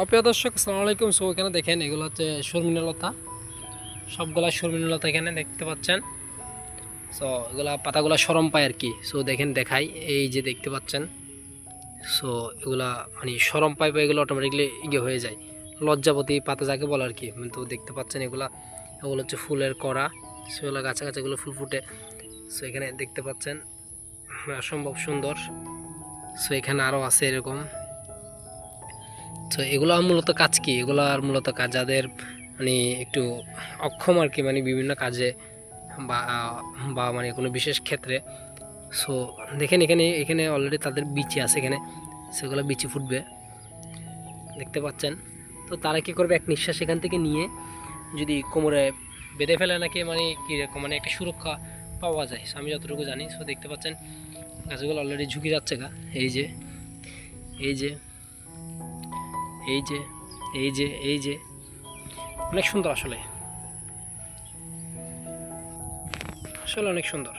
অপ্রিয় দর্শক, আসসালামু আলাইকুম। সো, এখানে দেখেন, এগুলো হচ্ছে শর্মিনলতা সবগুলা শর্মিনলতা এখানে দেখতে পাচ্ছেন। সো, এগুলা পাতাগুলা সরম পায় আর কি। সো, দেখেন, দেখাই। এই যে দেখতে পাচ্ছেন। সো, এগুলা মানে সরম পায় বা এগুলো অটোমেটিকলি ইয়ে হয়ে যায়। লজ্জাপতি পাতা যাকে বলে আর কি। তো, দেখতে পাচ্ছেন এগুলা। এগুলো হচ্ছে ফুলের কড়া। সেগুলো গাছে গাছে এগুলো ফুল ফুটে। সো, এখানে দেখতে পাচ্ছেন। অসম্ভব সুন্দর। সো, এখানে আরও আছে এরকম। তো এগুলো মূলত কাজ কি? এগুলো আর মূলত কাজ যাদের মানে একটু অক্ষম আর কি মানে বিভিন্ন কাজে বা বা মানে কোনো বিশেষ ক্ষেত্রে। সো দেখেন এখানে এখানে অলরেডি তাদের বিচি আছে এখানে, সেগুলো বিচি ফুটবে। দেখতে পাচ্ছেন? তো তারা কী করবে? এক নিঃশ্বাস এখান থেকে নিয়ে যদি কোমরে বেঁধে ফেলে নাকি মানে কীরকম মানে একটা সুরক্ষা পাওয়া যায়, আমি যতটুকু জানি। সো দেখতে পাচ্ছেন? গাছগুলো অলরেডি ঝুঁকে যাচ্ছে গা। এই যে এই যে এই যে এই যে এই যে। অনেক সুন্দর আসলে। আসলে অনেক সুন্দর।